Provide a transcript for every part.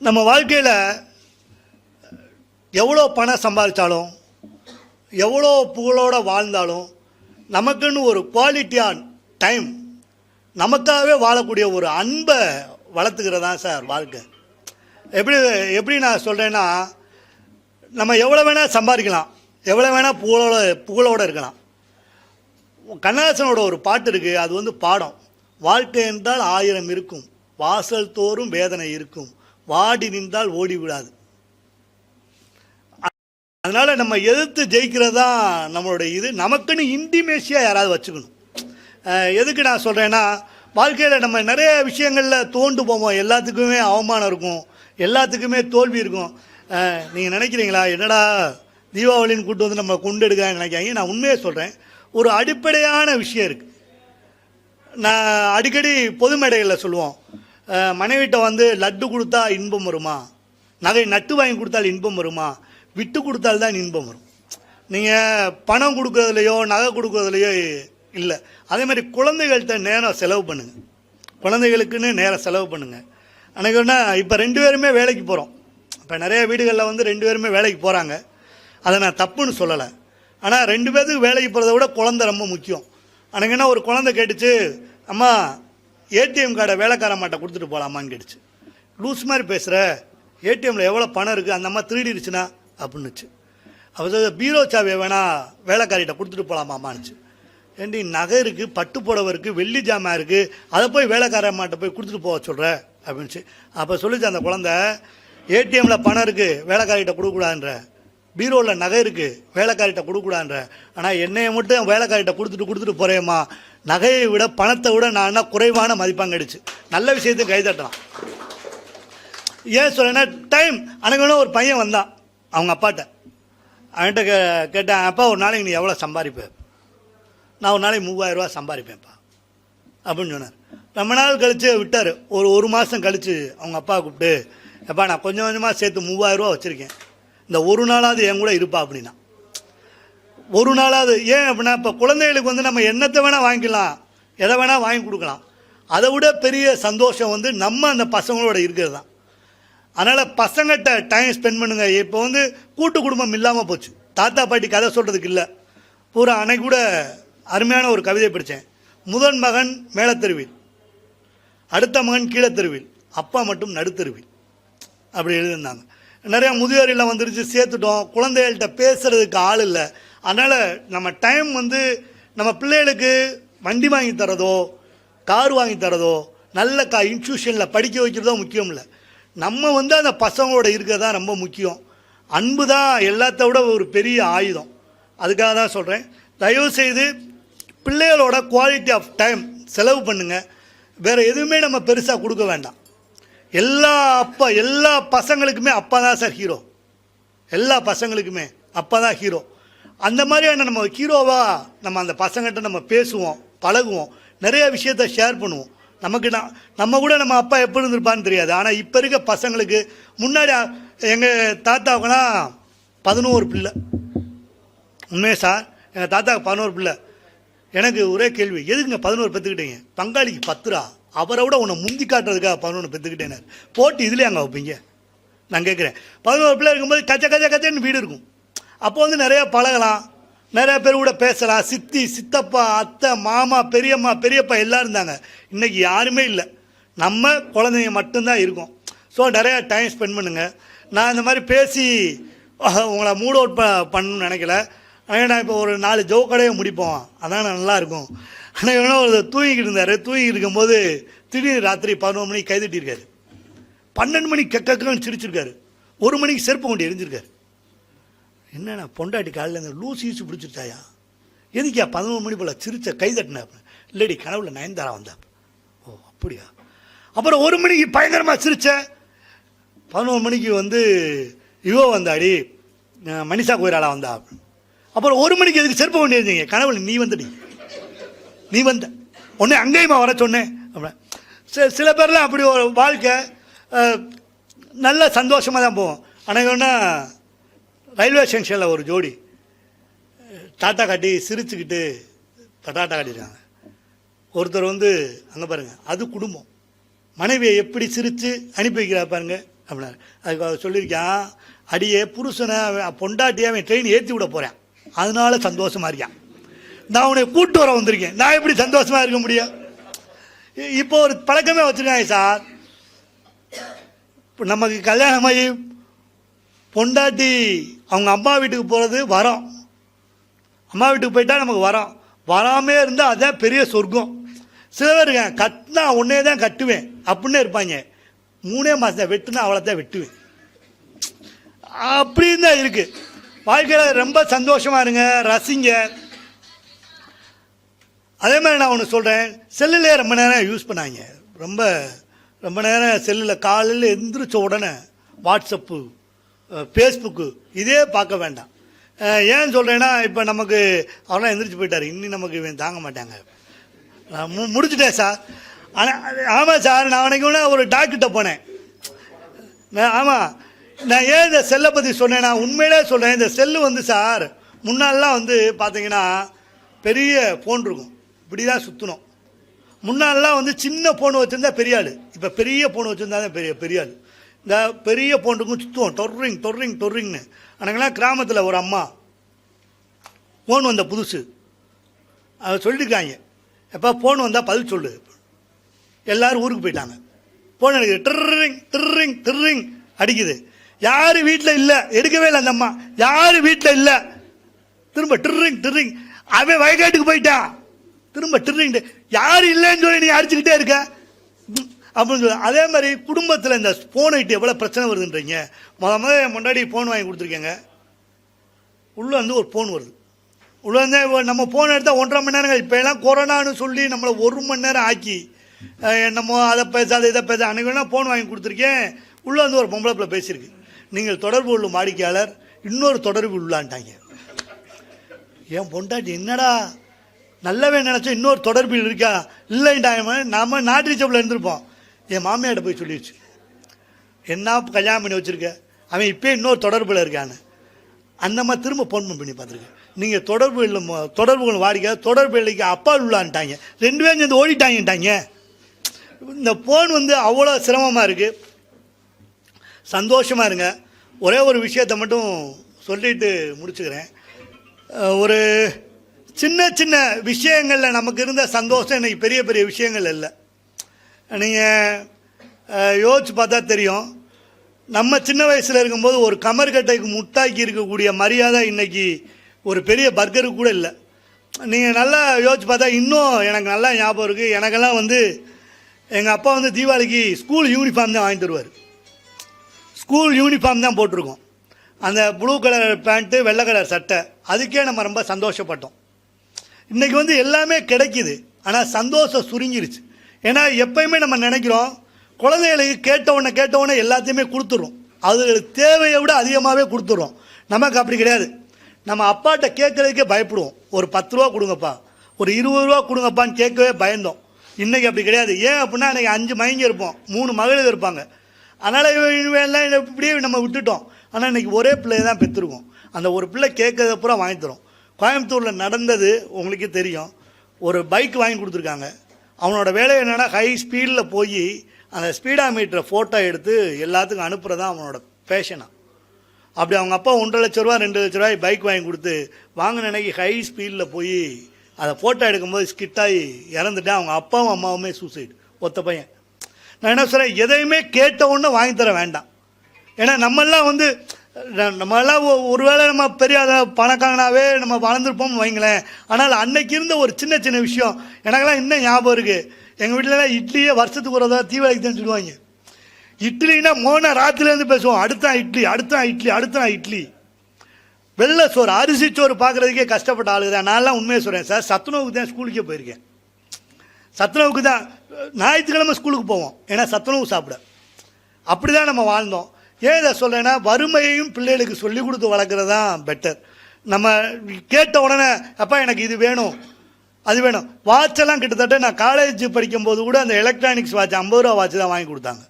நம்ம வாழ்க்கையில் எவ்வளோ பணம் சம்பாதிச்சாலும் எவ்வளோ புகழோடு வாழ்ந்தாலும் நமக்குன்னு ஒரு குவாலிட்டியான டைம் நமக்காகவே வாழக்கூடிய ஒரு அன்பை வளர்த்துக்கிறதா சார் வாழ்க்கை. எப்படி எப்படி நான் சொல்கிறேன்னா நம்ம எவ்வளோ வேணால் சம்பாதிக்கலாம் எவ்வளோ வேணால் புகழோட புகழோடு இருக்கலாம். கண்ணதாசனோட ஒரு பாட்டு இருக்குது அது வந்து பாடம். வாழ்க்கை என்றால் ஆயிரம் இருக்கும் வாசல் தோறும் வேதனை இருக்கும் வாடி நின்றால் ஓடிவிடாது. அதனால் நம்ம எதிர்த்து ஜெயிக்கிறதா நம்மளுடைய இது. நமக்குன்னு இன்டிமேஷியாக யாராவது வச்சுக்கணும். எதுக்கு நான் சொல்கிறேன்னா வாழ்க்கையில் நம்ம நிறைய விஷயங்களில் தோண்டு போவோம். எல்லாத்துக்குமே அவமானம் இருக்கும். எல்லாத்துக்குமே தோல்வி இருக்கும். நீங்கள் நினைக்கிறீங்களா? என்னடா தீபாவளின்னு கூட்டு வந்து நம்ம கொண்டு எடுக்க நினைக்காங்க நான் உண்மையை சொல்கிறேன் ஒரு அடிப்படையான விஷயம் இருக்குது நான் அடிக்கடி பொது மேடைகளில் சொல்லுவோம். மனைவிட்ட வந்து லட்டு கொடுத்தா இன்பம் வருமா? நகை நட்டு வாங்கி கொடுத்தால் இன்பம் வருமா? விட்டு கொடுத்தால் தான் இன்பம் வரும். நீங்கள் பணம் கொடுக்கறதுலையோ நகை கொடுக்கறதுலையோ இல்லை. அதே மாதிரி குழந்தைகள்கிட்ட நேரம் செலவு பண்ணுங்கள் குழந்தைகளுக்குன்னு நேரம் செலவு பண்ணுங்கள் எனக்கு என்ன இப்போ ரெண்டு பேருமே வேலைக்கு போகிறோம் இப்போ நிறைய வீடுகளில் வந்து ரெண்டு பேருமே வேலைக்கு போகிறாங்க அதை நான் தப்புன்னு சொல்லலை. ஆனால் ரெண்டு பேத்துக்கு வேலைக்கு போகிறத விட குழந்தை ரொம்ப முக்கியம். எனக்கு என்ன ஒரு குழந்தை கேட்டுச்சு அம்மா ஏடிஎம் கார்டை வேலைக்காரம்மாட்ட கொடுத்துட்டு போகலாமான்னு கேட்டுச்சு. லூஸ் மாதிரி பேசுகிற ஏடிஎம்மில் எவ்வளோ பணம் இருக்குது அந்த மாதிரி திருடிடுச்சுன்னா அப்படின்னுச்சு. அவர் பீரோ சாவியை வேணால் வேலைக்காரிட்ட கொடுத்துட்டு போகலாமாமான்னுச்சு ஏண்டி நகை இருக்குது பட்டு புடவை இருக்குது வெள்ளி ஜாமான் இருக்குது அதை போய் வேலைக்காரம்மாட்ட போய் கொடுத்துட்டு போக சொல்கிற அப்படின்னுச்சு. அப்போ சொல்லிச்சு அந்த குழந்தை ஏடிஎம்மில் பணம் இருக்குது வேலைக்காரிட்ட கொடுக்கக்கூடாதுன்ற. பீரோவில் நகை இருக்குது வேலைக்காரிட்ட கொடுக்கூடான்ற ஆனால் என்னையை மட்டும் வேலைக்காரிட்ட கொடுத்துட்டு கொடுத்துட்டு போகிறேம்மா நகையை விட பணத்தை விட நான் என்ன குறைவான மதிப்பாங்கடிச்சு நல்ல விஷயத்தையும் கைதட்டலாம். ஏன் சொல்றேன்னா டைம் அன்னைக்கு ஒரு பையன் வந்தான் அவங்க அப்பாட்ட. அவன்கிட்ட கே கேட்டேன் அப்பா ஒரு நாளைக்கு நீ எவ்வளோ சம்பாதிப்ப? நான் ஒரு நாளைக்கு மூவாயிரரூவா சம்பாதிப்பேன்ப்பா. அப்படின்னு சொன்னார். ரொம்ப நாள் கழித்து விட்டார். ஒரு ஒரு மாதம் கழித்து அவங்க அப்பா கூப்பிட்டு எப்பா நான் கொஞ்சம் கொஞ்சமாக சேர்த்து மூவாயிரரூவா வச்சுருக்கேன். இந்த ஒரு நாளாவது என் கூட இருப்பா அப்படின்னா. ஒரு நாளாவது ஏன் அப்படின்னா இப்போ குழந்தைகளுக்கு வந்து நம்ம என்னத்தை வேணால் வாங்கிக்கலாம் எதை வேணால் வாங்கி கொடுக்கலாம். அதை விட பெரிய சந்தோஷம் வந்து நம்ம அந்த பசங்களோட இருக்கிறது தான். அதனால் பசங்கள்கிட்ட டைம் ஸ்பெண்ட் பண்ணுங்க. இப்போ வந்து கூட்டு குடும்பம் இல்லாமல் போச்சு. தாத்தா பாட்டி கதை சொல்கிறதுக்கு இல்லை. பூரா அன்னைக்கு கூட அருமையான ஒரு கவிதை படித்தேன் முதன் மகன் மேலத்தெருவில் அடுத்த மகன் கீழத்தெருவில் அப்பா மட்டும் நடுத்தெருவில். அப்படி எழுதியிருந்தாங்க. நிறையா முதியோர் வந்துருச்சு சேர்த்துட்டோம். குழந்தைகள்கிட்ட பேசுகிறதுக்கு ஆள் இல்லை. அதனால் நம்ம டைம் வந்து நம்ம பிள்ளைகளுக்கு வண்டி வாங்கி தரதோ கார் வாங்கி தரதோ நல்ல கா இன்ஸ்டியூஷனில் படிக்க வைக்கிறதோ முக்கியம் இல்லை. நம்ம வந்து அந்த பசங்களோட இருக்கிறது தான் ரொம்ப முக்கியம். அன்பு தான் எல்லாத்த விட ஒரு பெரிய ஆயுதம். அதுக்காக தான் சொல்கிறேன் தயவுசெய்து பிள்ளைகளோட குவாலிட்டி ஆஃப் டைம் செலவு பண்ணுங்கள் வேறு எதுவுமே நம்ம பெருசாக கொடுக்க வேண்டாம். எல்லா அப்பா எல்லா பசங்களுக்குமே அப்பா தான் சார் ஹீரோ எல்லா பசங்களுக்குமே அப்பா தான் ஹீரோ அந்த மாதிரியான நம்ம ஹீரோவாக நம்ம அந்த பசங்கள்கிட்ட நம்ம பேசுவோம் பழகுவோம் நிறைய விஷயத்த ஷேர் பண்ணுவோம். நமக்கு நான் நம்ம கூட நம்ம அப்பா எப்படி இருந்திருப்பான்னு தெரியாது. ஆனால் இப்போ இருக்க பசங்களுக்கு முன்னாடி எங்கள் தாத்தாவுக்குனா பதினோரு பிள்ளை. உண்மையே சார்? எங்கள் தாத்தாவுக்கு பதினோரு பிள்ளை. எனக்கு ஒரே கேள்வி எதுக்குங்க பதினோரு பத்துக்கிட்டீங்க? பங்காளிக்கு பத்துரா? அவரை விட உன்னை முந்தி காட்டுறதுக்காக பதினொன்று பெற்றுக்கிட்டேனார் போட்டு இதுலேயே அங்கே வைப்பீங்க. நான் கேட்குறேன் பதினோரு பிள்ளை இருக்கும்போது கச்ச கச்ச கச்சன்னு வீடு இருக்கும். அப்போ வந்து நிறையா பழகலாம். நிறையா பேர் கூட பேசலாம். சித்தி சித்தப்பா அத்தை மாமா பெரியம்மா பெரியப்பா எல்லாம் இருந்தாங்க. இன்னைக்கு யாருமே இல்லை. நம்ம குழந்தைங்க மட்டும்தான் இருக்கும். ஸோ நிறையா டைம் ஸ்பெண்ட் பண்ணுங்கள் நான் இந்த மாதிரி பேசி உங்களை மூட் அவுட் ப பண்ணணும்னு நினைக்கல. ஆனால் நான் இப்போ ஒரு நாலு ஜோக்கடையே முடிப்போம். அதான் நல்லாயிருக்கும் ஆனால் இவனா ஒரு தூங்கிக்கிட்டு இருந்தார். தூங்கிட்டு இருக்கும்போது திடீர்னு ராத்திரி பதினோரு மணிக்கு கைதட்டியிருக்காரு பன்னெண்டு மணிக்கு கக்கன்னு சிரிச்சிருக்காரு. ஒரு மணிக்கு செருப்பு கொண்டு எரிஞ்சிருக்காரு. என்னண்ணா பொண்டாட்டி காலையில் இந்த லூஸ் ஈஸு பிடிச்சிருச்சாயா? எதுக்கியா பதினோரு மணி போல் சிரிச்ச கைதட்டினா இல்லடி கனவுல நயன்தாரா வந்தா ஓ அப்படியா? அப்புறம் ஒரு மணிக்கு பயங்கரமாக சிரிச்ச பதினோரு மணிக்கு வந்து இவோ வந்தாடி மனிஷா கோயிராளா வந்தா அப்புறம் ஒரு மணிக்கு எதுக்கு செருப்பு கொண்டு இருந்தீங்க கனவுல நீ வந்துடி. நீ வந்த. உடனே அங்கேயுமா வர சொன்னேன். அப்படின். சில பேர்லாம் அப்படி ஒரு வாழ்க்கை நல்ல சந்தோஷமாக தான் போவோம். ஆனால் ஒன்றா ரயில்வே ஸ்டேஷனில் ஒரு ஜோடி டாட்டா காட்டி சிரிச்சுக்கிட்டு டாட்டா காட்டியிருக்காங்க ஒருத்தர் வந்து அங்கே பாருங்கள் அது குடும்பம். மனைவியை எப்படி சிரித்து அனுப்பி வைக்கிறா பாருங்க அப்படின்னா அதுக்கு அவர் சொல்லியிருக்கான் அடியே புருஷனை அவன் பொண்டாட்டியை அவன் ட்ரெயின் ஏற்றி விட போகிறேன் அதனால சந்தோஷமா இருக்கான். நான் உன்னை கூட்டு வர வந்திருக்கேன். நான் எப்படி சந்தோஷமா இருக்க முடியும்? இ- இப்போ ஒரு பழக்கமே வச்சுருக்காங்க சார். இப்போ நமக்கு கல்யாணமாகி பொண்டாட்டி அவங்க அம்மா வீட்டுக்கு போகிறது வரோம். அம்மா வீட்டுக்கு போயிட்டா நமக்கு வரோம். வராமே இருந்தால் அதுதான் பெரிய சொர்க்கம். சில பேர் இருக்காங்க கட்டினா உன்னே தான் கட்டுவேன். அப்படின்னு இருப்பாங்க. மூணே மாதம் வெட்டுனா அவளை தான் வெட்டுவேன். அப்படின்னு தான் இருக்குது வாழ்க்கையில் ரொம்ப சந்தோஷமா இருங்க ரசிங்க. அதே மாதிரி நான் ஒன்று சொல்கிறேன் செல்லுலே ரொம்ப நேரம் யூஸ் பண்ணாங்க. ரொம்ப ரொம்ப நேரம் செல்லில் காலையில் எந்திரிச்ச உடனே வாட்ஸ்அப்பு ஃபேஸ்புக்கு இதே பார்க்க வேண்டாம். ஏன் சொல்கிறேன்னா இப்போ நமக்கு அவரெல்லாம் எந்திரிச்சு போயிட்டார். இன்னும் நமக்கு இவன் தாங்க மாட்டாங்க. மு முடிச்சுட்டேன் சார் ஆனால் ஆமாம் சார் நான் அன்றைக்கி ஒரு டாக்டர்கிட்ட போனேன். நான் ஆமாம் நான் ஏன் இந்த செல்லை பற்றி சொன்னேன்னா உண்மையிலே சொல்கிறேன் இந்த செல்லு வந்து சார் முன்னாடிலாம் வந்து பார்த்தீங்கன்னா பெரிய ஃபோன் இருக்கும். இப்படி தான் சுற்றணும் முன்னாலெலாம் வந்து சின்ன ஃபோன் வச்சுருந்தா பெரிய ஆள். இப்போ பெரிய ஃபோன் வச்சுருந்தா தான் பெரிய பெரிய ஆள். இந்த பெரிய ஃபோன் சுற்றுவோம் டொர்ரிங் டொர்ரிங் டொர்ரிங்னு. அன்றைக்கெல்லாம் கிராமத்தில் ஒரு அம்மா ஃபோன் வந்த புதுசு. அதை சொல்லியிருக்காங்க எப்போ ஃபோன் வந்தால் பதில் சொல்லு. எல்லோரும் ஊருக்கு போயிட்டாங்க. ஃபோன் அடிக்குது ட்ரிங் ட்ரிங் ட்ரிங் அடிக்குது. யார் வீட்டில் இல்லை? எடுக்கவே இல்லை அந்த அம்மா. யார் வீட்டில் இல்லை? திரும்ப ட்ரிங் ட்ரிங் அவன் வயக்காட்டுக்கு போயிட்டான் திரும்ப ட்ரிங் யார் இல்லைன்னு சொல்லி நீ அடிச்சுக்கிட்டே இருக்க? அப்படின்னு சொல்லி அதே மாதிரி குடும்பத்தில் இந்த ஃபோனை விட்டு எவ்வளோ பிரச்சனை வருதுன்றீங்க? முத முத என் முன்னாடி ஃபோன் வாங்கி கொடுத்துருக்கேங்க. உள்ளே வந்து ஒரு ஃபோன் வருது. உள்ளே வந்து நம்ம ஃபோன் எடுத்தால் ஒன்றரை மணி நேரம் இப்போ எல்லாம் கொரோனான்னு சொல்லி நம்மளை ஒரு மணி நேரம் ஆக்கி என்னமோ அதை பேசாத இதை பேச அன்றைக்கி வேணால் ஃபோன் வாங்கி கொடுத்துருக்கேன். உள்ளே வந்து ஒரு பொம்பளை பிள்ளை பேசியிருக்கு. நீங்கள் தொடர்பு உள்ள வாடிக்கையாளர் இன்னொரு தொடர்பு உள்ளான்ட்டாங்க என் பொண்டாட்டி என்னடா நல்லவே நினச்சா இன்னொரு தொடர்பில் இருக்கா? இல்லைன்டாம நாம நாட்டு ரிச்சப்பில் இருந்திருப்போம். என் மாமியார்ட்ட போய் சொல்லிடுச்சு. என்ன கல்யாணம் பண்ணி வச்சுருக்க? அவன் இப்போ இன்னொரு தொடர்பில் இருக்கான்னு. அந்த மாதிரி திரும்ப ஃபோன் பண்ணி பார்த்துருக்கேன் நீங்கள் தொடர்பு இல்லை தொடர்புகள் வாடிக்கை தொடர்பு இல்லைக்கு அப்பா உள்ளான்ட்டாங்க. ரெண்டு பேரும் சேர்ந்து ஓடிட்டாங்கட்டாங்க இந்த ஃபோன் வந்து அவ்வளோ சிரமமாக இருக்குது சந்தோஷமாக இருங்க. ஒரே ஒரு விஷயத்தை மட்டும் சொல்லிட்டு முடிச்சுக்கிறேன். ஒரு சின்ன சின்ன விஷயங்களில் நமக்கு இருந்த சந்தோஷம் இன்றைக்கி பெரிய பெரிய விஷயங்கள் இல்லை. நீங்கள் யோசிச்சு பார்த்தா தெரியும். நம்ம சின்ன வயசில் இருக்கும்போது ஒரு கமர்கட்டைக்கு முட்டாக்கி இருக்கக்கூடிய மரியாதை இன்னைக்கு ஒரு பெரிய பர்கருக்கு கூட இல்லை. நீங்கள் நல்லா யோசிச்சு பார்த்தா இன்னும் எனக்கு நல்லா ஞாபகம் இருக்குது எனக்கெல்லாம் வந்து எங்கள் அப்பா வந்து தீபாவளிக்கு ஸ்கூல் யூனிஃபார்ம் தான் வாங்கி தருவார். ஸ்கூல் யூனிஃபார்ம் தான் போட்டிருக்கோம். அந்த ப்ளூ கலர் பேண்ட்டு வெள்ளை கலர் சட்டை. அதுக்கே நம்ம ரொம்ப சந்தோஷப்பட்டோம். இன்றைக்கி வந்து எல்லாமே கிடைக்கிது. ஆனால் சந்தோஷம் சுருங்கிருச்சு. ஏன்னா எப்பயுமே நம்ம நினைக்கிறோம் குழந்தைகளுக்கு கேட்டவுடனே கேட்டவுடனே எல்லாத்தையுமே கொடுத்துட்றோம். அதுகளுக்கு தேவையை விட அதிகமாகவே கொடுத்துட்றோம். நமக்கு அப்படி கிடையாது. நம்ம அப்பாட்ட கேட்கறதுக்கே பயப்படுவோம். ஒரு பத்து ரூபா கொடுங்கப்பா. ஒரு இருபது ரூபா கொடுங்கப்பான்னு கேட்கவே பயந்தோம். இன்றைக்கி அப்படி கிடையாது. ஏன் அப்படின்னா இன்றைக்கி அஞ்சு மயங்கி இருப்போம். மூணு மகளிர் இருப்பாங்க. அதனால் இவன் எல்லாம் இப்படியே நம்ம விட்டுட்டோம். ஆனால் இன்னைக்கு ஒரே பிள்ளையை தான் பெற்றுருக்கோம். அந்த ஒரு பிள்ளை கேட்கறத பூரா வாங்கி தரும். கோயம்புத்தூரில் நடந்தது உங்களுக்கே தெரியும். ஒரு பைக் வாங்கி கொடுத்துருக்காங்க. அவனோட வேலை என்னென்னா ஹை ஸ்பீடில் போய் அந்த ஸ்பீடா மீட்டரை ஃபோட்டோ எடுத்து எல்லாத்துக்கும் அனுப்புகிறதான் தான் அவனோட பேஷனாக அப்படி அவங்க அப்பா ஒன்றரை லட்ச ரூபா ரெண்டு லட்ச ரூபாய் பைக் வாங்கி கொடுத்து வாங்கின அன்னைக்கு ஹை ஸ்பீடில் போய் அதை ஃபோட்டோ எடுக்கும்போது ஸ்கிட்டாகி இறந்துட்டு அவங்க அப்பாவும் அம்மாவுமே சூசைடு ஒத்த பையன். நான் என்ன சொல்கிறேன் எதையுமே கேட்ட ஒன்று வாங்கி தர வேண்டாம். ஏன்னா நம்மெல்லாம் வந்து ந- நம்மெல்லாம் ஒ- ஒருவேளை நம்ம பெரிய ஆளா, பணக்காரனாவே நம்ம வளர்ந்துருப்போம்னு வைங்களேன். ஆனால் அன்னைக்கு இருந்த ஒரு சின்ன சின்ன விஷயம் எனக்கெல்லாம் இன்னும் ஞாபகம் இருக்குது எங்கள் வீட்டிலலாம் இட்லியே வருஷத்துக்கு ஒரு தடவை தீபாவளிக்கு தான் சொல்லுவாங்க இட்லினா மோன ராத்திரிலேருந்து பேசுவோம். அடுத்தான் இட்லி அடுத்தான் இட்லி அடுத்தான் இட்லி. வெள்ளை சோறு அரிசி சோறு பார்க்குறதுக்கே கஷ்டப்பட்ட ஆளுங்க தான். நான்லாம் உண்மையை சொல்கிறேன் சார் சத்துணவுக்கு தான் ஸ்கூலுக்கே போயிருக்கேன். சத்துணவுக்கு தான் ஞாயிற்றுக்கிழமை ஸ்கூலுக்கு போவோம். ஏன்னா சத்துணவு சாப்பிட. அப்படி தான் நம்ம வாழ்ந்தோம். ஏன் இதை சொல்கிறேன்னா வறுமையையும் பிள்ளைகளுக்கு சொல்லி கொடுத்து வளர்க்குறது தான் பெட்டர் நம்ம கேட்ட உடனே அப்பா எனக்கு இது வேணும் அது வேணும். வாட்செல்லாம் கிட்டத்தட்ட நான் காலேஜ் படிக்கும்போது கூட அந்த எலக்ட்ரானிக்ஸ் வாட்ச் ஐம்பது ரூபா வாட்ச் தான் வாங்கி கொடுத்தாங்க.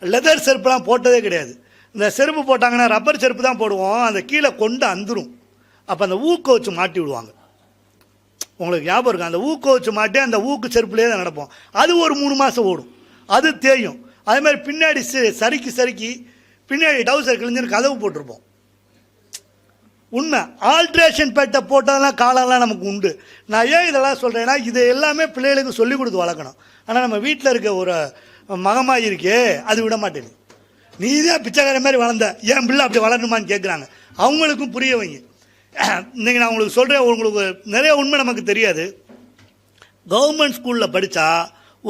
லெதர் செருப்புலாம் போட்டதே கிடையாது. இந்த செருப்பு போட்டாங்கன்னா ரப்பர் செருப்பு தான் போடுவோம். அந்த கீழே கொண்டு அந்துரும். அப்போ அந்த ஊக்க வச்சு மாட்டி விடுவாங்க. உங்களுக்கு ஞாபகம் இருக்கும் அந்த ஊக்க வச்சு மாட்டி அந்த ஊக்கு செருப்புலேயே தான் நடப்போம். அது ஒரு மூணு மாதம் ஓடும். அது தேயும். அதே மாதிரி பின்னாடி ச- சறுக்கி சறுக்கி பின்னாடி டவுசர் கிழிஞ்சுன்னு கதவு போட்டிருப்போம். உண்மை. ஆல்ட்ரேஷன் பேட்டை போட்டதெல்லாம் காலம்லாம் நமக்கு உண்டு. நான் ஏன் இதெல்லாம் சொல்கிறேன்னா இது எல்லாமே பிள்ளைகளுக்கு சொல்லிக் கொடுத்து வளர்க்கணும். ஆனால் நம்ம வீட்டில் இருக்க ஒரு மகமாக இருக்கே அது விட மாட்டேங்குது நீ தான் பிச்சைக்கார மாதிரி வளர்ந்த ஏன் பிள்ளை அப்படி வளரணுமான்னு கேட்குறாங்க அவங்களுக்கும் புரிய வைங்க. இன்றைக்கி நான் உங்களுக்கு சொல்கிறேன் உங்களுக்கு நிறைய உண்மை நமக்கு தெரியாது. கவர்மெண்ட் ஸ்கூலில் படித்தா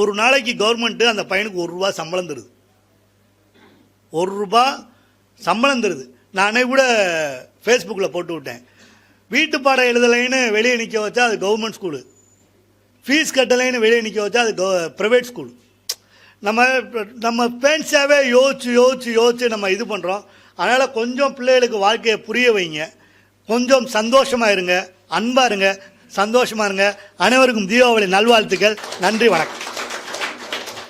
ஒரு நாளைக்கு கவர்மெண்ட்டு அந்த பையனுக்கு ஒரு ரூபா சம்பளம் தருது. ஒரு ரூபா சம்பளம் தருது. நானே கூட ஃபேஸ்புக்கில் போட்டு விட்டேன். வீட்டு பாடம் எழுதலைன்னு வெளியே நிற்க வச்சா அது கவர்மெண்ட் ஸ்கூலு ஃபீஸ் கட்டலைன்னு வெளியே நிற்க வச்சா அது ப்ரைவேட் ஸ்கூல் நம்ம நம்ம பேரண்ட்ஸாகவே யோசிச்சு யோசிச்சு யோசிச்சு நம்ம இது பண்ணுறோம் அதனால் கொஞ்சம் பிள்ளைகளுக்கு வாழ்க்கையை புரிய வைங்க. கொஞ்சம் சந்தோஷமாக இருங்க. அன்பாக இருங்க. சந்தோஷமாக இருங்க. அனைவருக்கும் தீபாவளி நல்வாழ்த்துக்கள். நன்றி வணக்கம்.